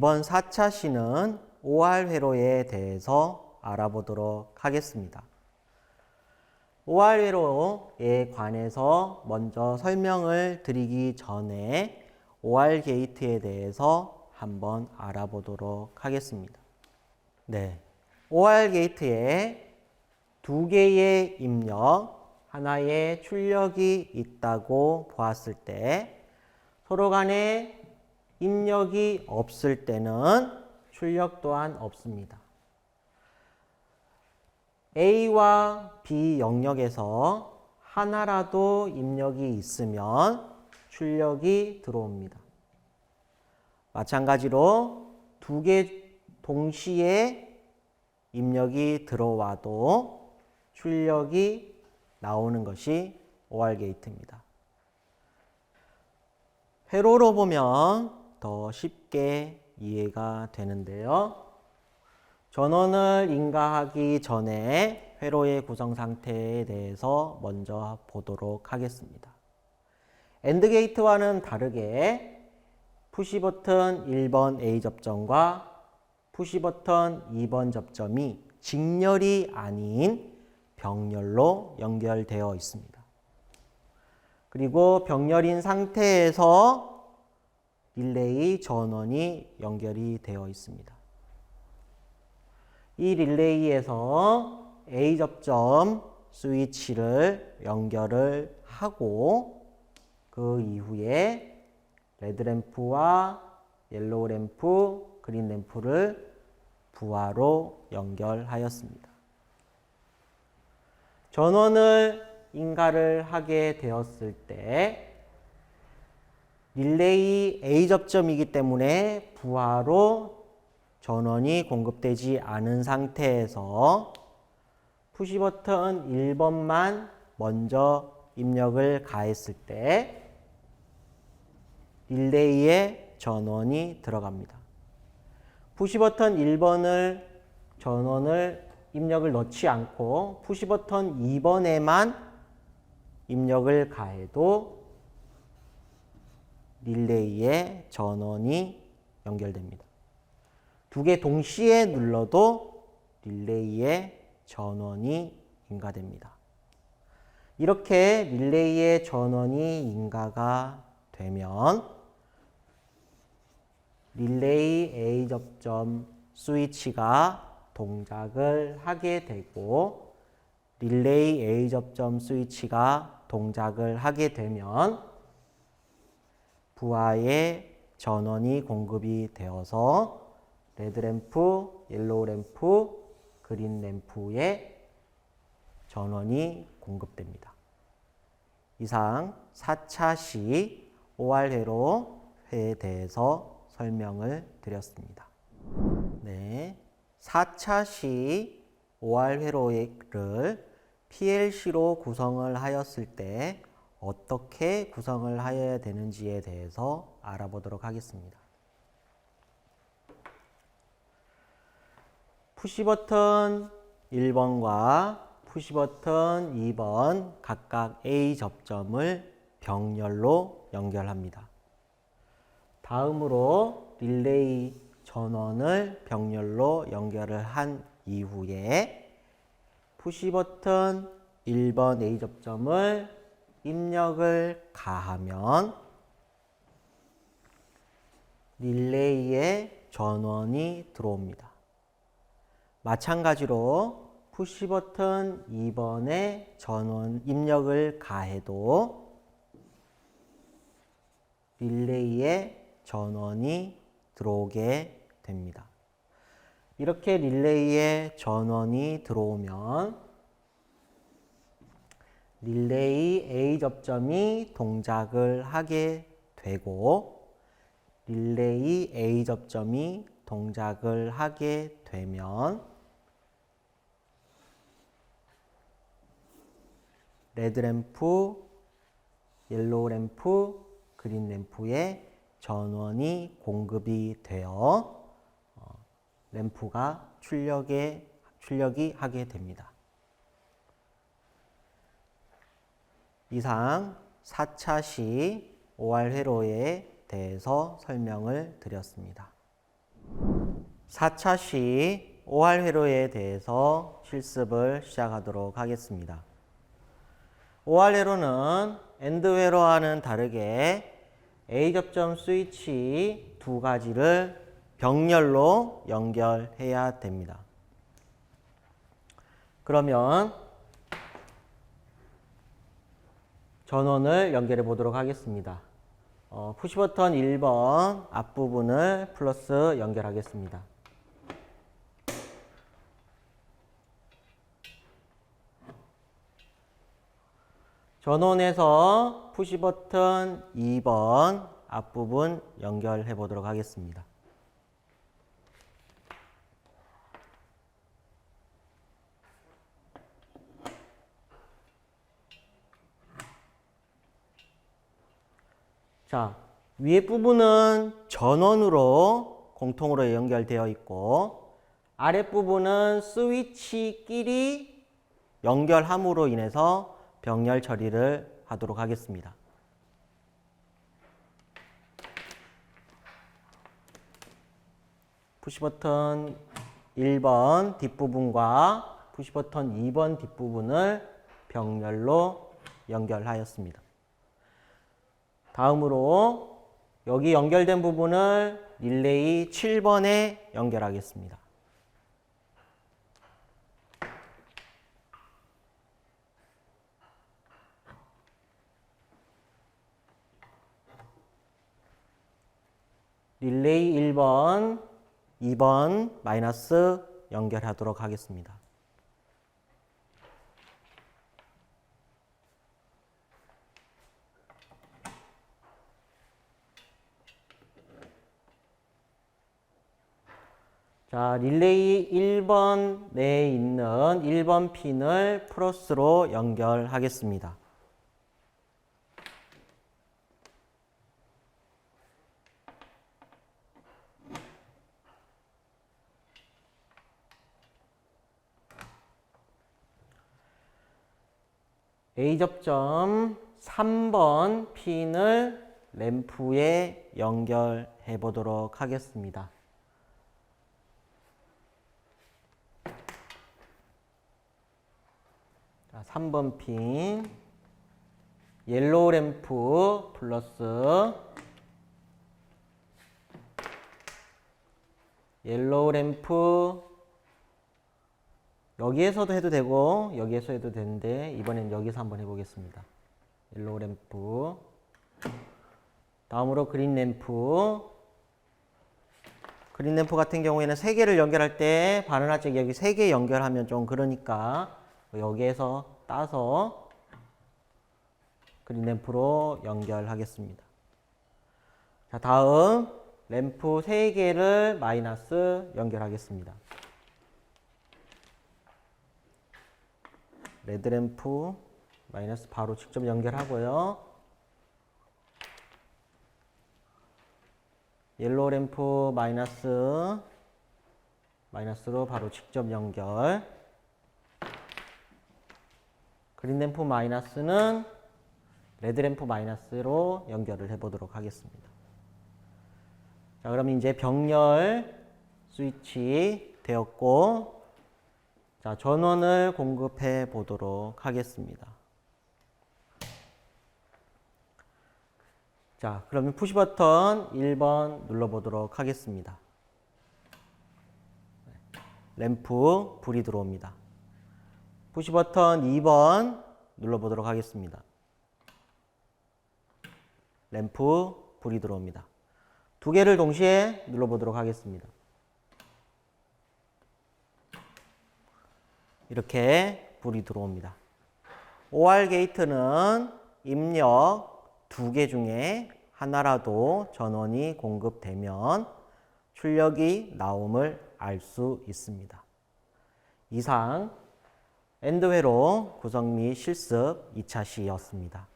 이번 4차 시는 OR 회로에 대해서 알아보도록 하겠습니다. OR 회로에 관해서 먼저 설명을 드리기 전에 OR 게이트에 대해서 한번 알아보도록 하겠습니다. 네. OR 게이트에 두 개의 입력, 하나의 출력이 있다고 보았을 때 서로 간에 입력이 없을 때는 출력 또한 없습니다. A와 B 영역에서 하나라도 입력이 있으면 출력이 들어옵니다. 마찬가지로 두 개 동시에 입력이 들어와도 출력이 나오는 것이 OR 게이트입니다. 회로로 보면 더 쉽게 이해가 되는데요. 전원을 인가하기 전에 회로의 구성 상태에 대해서 먼저 보도록 하겠습니다. 엔드 게이트와는 다르게 푸시 버튼 1번 A 접점과 푸시 버튼 2번 접점이 직렬이 아닌 병렬로 연결되어 있습니다. 그리고 병렬인 상태에서 릴레이 전원이 연결이 되어 있습니다. 이 릴레이에서 A 접점 스위치를 연결을 하고 그 이후에 레드 램프와 옐로우 램프, 그린 램프를 부하로 연결하였습니다. 전원을 인가를 하게 되었을 때 릴레이 A 접점이기 때문에 부하로 전원이 공급되지 않은 상태에서 푸시 버튼 1번만 먼저 입력을 가했을 때 릴레이에 전원이 들어갑니다. 푸시 버튼 1번을 전원을 입력을 넣지 않고 푸시 버튼 2번에만 입력을 가해도 릴레이에 전원이 연결됩니다. 두 개 동시에 눌러도 릴레이에 전원이 인가됩니다. 이렇게 릴레이의 전원이 인가가 되면 릴레이 A 접점 스위치가 동작을 하게 되고 릴레이 A 접점 스위치가 동작을 하게 되면 부하에 전원이 공급이 되어서 레드 램프, 옐로우 램프, 그린 램프에 전원이 공급됩니다. 이상 4차 시 OR 회로에 대해서 설명을 드렸습니다. 네. 4차 시 OR 회로를 PLC로 구성을 하였을 때 어떻게 구성을 하여야 되는지에 대해서 알아보도록 하겠습니다. 푸시 버튼 1번과 푸시 버튼 2번 각각 A 접점을 병렬로 연결합니다. 다음으로 릴레이 전원을 병렬로 연결을 한 이후에 푸시 버튼 1번 A 접점을 입력을 가하면 릴레이에 전원이 들어옵니다. 마찬가지로 푸시 버튼 2번에 전원 입력을 가해도 릴레이에 전원이 들어오게 됩니다. 이렇게 릴레이에 전원이 들어오면 릴레이 A 접점이 동작을 하게 되고 릴레이 A 접점이 동작을 하게 되면 레드 램프, 옐로우 램프, 그린 램프에 전원이 공급이 되어 어, 램프가 출력에 출력이 하게 됩니다. 이상 4차 시 OR 회로에 대해서 설명을 드렸습니다. 4차 시 OR 회로에 대해서 실습을 시작하도록 하겠습니다. OR 회로는 엔드 회로와는 다르게 A 접점 스위치 두 가지를 병렬로 연결해야 됩니다. 그러면 전원을 연결해 보도록 하겠습니다. 어, 푸시 버튼 1번 앞부분을 플러스 연결하겠습니다. 전원에서 푸시 버튼 2번 앞부분 연결해 보도록 하겠습니다. 자, 위에 부분은 전원으로 공통으로 연결되어 있고 아랫 부분은 스위치끼리 연결함으로 인해서 병렬 처리를 하도록 하겠습니다. 푸시 버튼 1번 뒷부분과 푸시 버튼 2번 뒷부분을 병렬로 연결하였습니다. 다음으로 여기 연결된 부분을 릴레이 7번에 연결하겠습니다. 릴레이 1번, 2번 마이너스 연결하도록 하겠습니다. 자, 릴레이 1번 내에 있는 1번 핀을 플러스로 연결하겠습니다. A 접점 3번 핀을 램프에 연결해 보도록 하겠습니다. 자, 3번 핀. 옐로우 램프 플러스 옐로우 램프. 여기에서도 해도 되고 여기에서 해도 되는데 이번엔 여기서 한번 해보겠습니다. 옐로우 램프. 다음으로 그린 램프. 그린 램프 같은 경우에는 세 개를 연결할 때 바나나 쪽 여기 세개 연결하면 좀 그러니까 여기에서 따서 그린 램프로 연결하겠습니다. 자, 다음 램프 3개를 마이너스 연결하겠습니다. 레드 램프 마이너스 바로 직접 연결하고요. 옐로우 램프 마이너스 마이너스로 바로 직접 연결. 그린 램프 마이너스는 레드 램프 마이너스로 연결을 해보도록 하겠습니다. 자, 그럼 이제 병렬 스위치 되었고, 자, 전원을 공급해 보도록 하겠습니다. 자, 그러면 푸시 버튼 1번 눌러보도록 하겠습니다. 램프 불이 들어옵니다. 푸시 버튼 2번 눌러보도록 하겠습니다. 램프 불이 들어옵니다. 두 개를 동시에 눌러보도록 하겠습니다. 이렇게 불이 들어옵니다. OR 게이트는 입력 두 개 중에 하나라도 전원이 공급되면 출력이 나옴을 알 수 있습니다. 이상 엔드회로 구성 및 실습 2차 시였습니다.